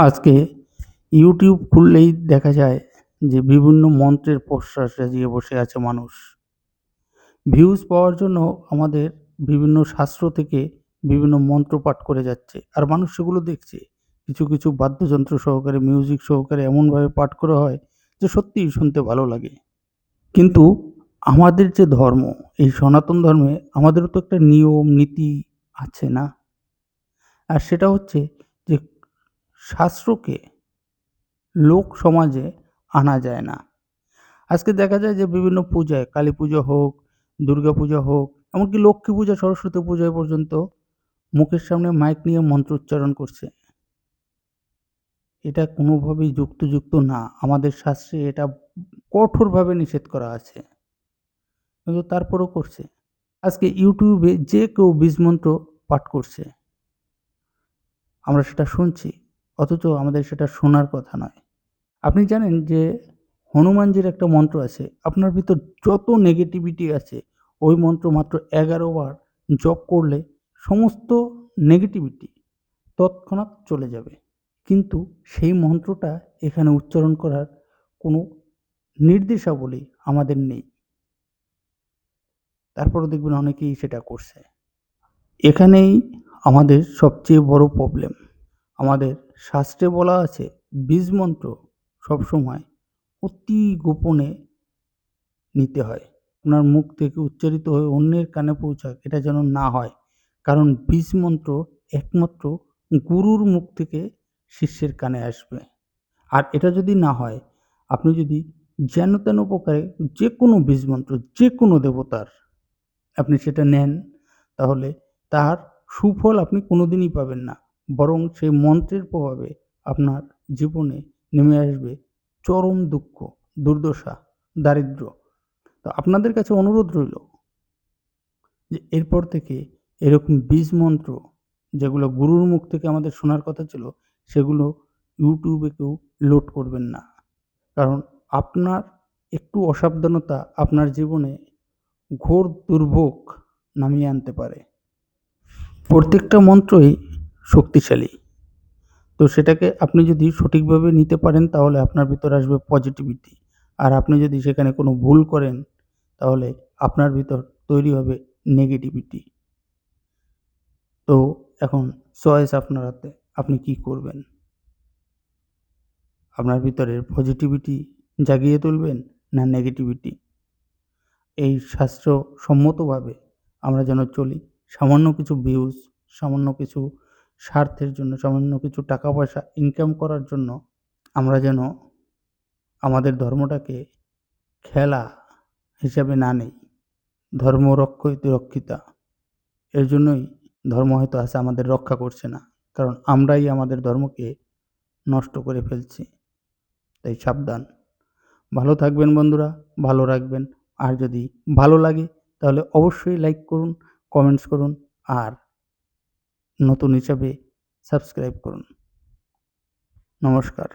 আজকে ইউটিউব খুললেই দেখা যায় যে বিভিন্ন মন্ত্রের প্রশ্বাস সাজিয়ে বসে আছে মানুষ। ভিউজ পাওয়ার জন্য আমাদের বিভিন্ন শাস্ত্র থেকে বিভিন্ন মন্ত্র পাঠ করে যাচ্ছে। আর মানুষ সেগুলো দেখছে। কিছু কিছু বাদ্যযন্ত্র সহকারে মিউজিক সহকারে এমনভাবে পাঠ করা হয় যে সত্যিই শুনতে ভালো লাগে। কিন্তু আমাদের যে ধর্ম, এই সনাতন ধর্মে আমাদেরও তো একটা নিয়ম, নীতি আছে না? আর সেটা হচ্ছে শাস্ত্রকে লোক সমাজে আনা যায় না। আজকে দেখা যায় যে বিভিন্ন পূজায় কালী পুজো হোক, দুর্গা পূজা হোক, এমনকি লক্ষ্মী পূজা, সরস্বতী পূজায় পর্যন্ত মুখের সামনে মাইক নিয়ে মন্ত্র উচ্চারণ করছে। এটা কোনোভাবেই যুক্তিযুক্ত না। আমাদের শাস্ত্রে এটা কঠোরভাবে নিষেধ করা আছে। কিন্তু তারপরও করছে। আজকে ইউটিউবে যে কেউ বীজমন্ত্র পাঠ করছে, আমরা সেটা শুনছি। অথচ আমাদের সেটা শোনার কথা নয়। আপনি জানেন যে হনুমানজির একটা মন্ত্র আছে, আপনার ভিতর যত নেগেটিভিটি আছে, ওই মন্ত্র মাত্র এগারো বার জপ করলে সমস্ত নেগেটিভিটি তৎক্ষণাৎ চলে যাবে। কিন্তু সেই মন্ত্রটা এখানে উচ্চারণ করার কোনো নির্দেশাবলী আমাদের নেই। তারপরও দেখবেন অনেকেই সেটা করছে। এখানেই আমাদের সবচেয়ে বড় প্রবলেম আমাদের শাস্ত্রে বলা আছে, বীজ মন্ত্র সবসময় অতি গোপনে নিতে হয়। আপনার মুখ থেকে উচ্চারিত হয়ে অন্যের কানে পৌঁছাক এটা যেন না হয়। কারণ বীজ মন্ত্র একমাত্র গুরুর মুখ থেকে শিষ্যের কানে আসবে। আর এটা যদি না হয়, আপনি যদি যেন তেন প্রকারে যে কোনো বীজ মন্ত্র যে কোনো দেবতার আপনি সেটা নেন, তাহলে তার সুফল আপনি কোনোদিনই পাবেন না। বরং সেই মন্ত্রের প্রভাবে আপনার জীবনে নেমে আসবে চরম দুঃখ, দুর্দশা দারিদ্র তো আপনাদের কাছে অনুরোধ রইল যে এরপর থেকে এরকম বীজ মন্ত্র যেগুলো গুরুর মুখ থেকে আমাদের শোনার কথা ছিল, সেগুলো ইউটিউবে কেউ লোড করবেন না। কারণ আপনার একটু অসাবধানতা আপনার জীবনে ঘোর দুর্ভোগ নামিয়ে আনতে পারে। প্রত্যেকটা মন্ত্রই শক্তিশালী। তো সেটাকে আপনি যদি সঠিকভাবে নিতে পারেন, তাহলে আপনার ভিতর আসবে পজিটিভিটি আর আপনি যদি সেখানে কোনো ভুল করেন, তাহলে আপনার ভিতর তৈরি হবে নেগেটিভিটি তো এখন চয়েস আপনার হাতে, আপনি কি করবেন? আপনার ভিতরের পজিটিভিটি জাগিয়ে তুলবেন না নেগেটিভিটি এই শাস্ত্রসম্মতভাবে আমরা যেন চলি, সামান্য কিছু ভিউজ সামান্য কিছু স্বার্থের জন্য, সামান্য কিছু টাকা পয়সা ইনকাম করার জন্য আমরা যেন আমাদের ধর্মটাকে খেলা হিসাবে না নেই। ধর্ম রক্ষিত রক্ষিতা। এর জন্যই ধর্ম হয়তো আছে, আমাদের রক্ষা করছে না। কারণ আমরাই আমাদের ধর্মকে নষ্ট করে ফেলছি। তাই সাবধান। ভালো থাকবেন বন্ধুরা, ভালো রাখবেন। আর যদি ভালো লাগে, তাহলে অবশ্যই লাইক করুন কমেন্টস করুন, আর নতুন হিসাবে সাবস্ক্রাইব করুন। নমস্কার।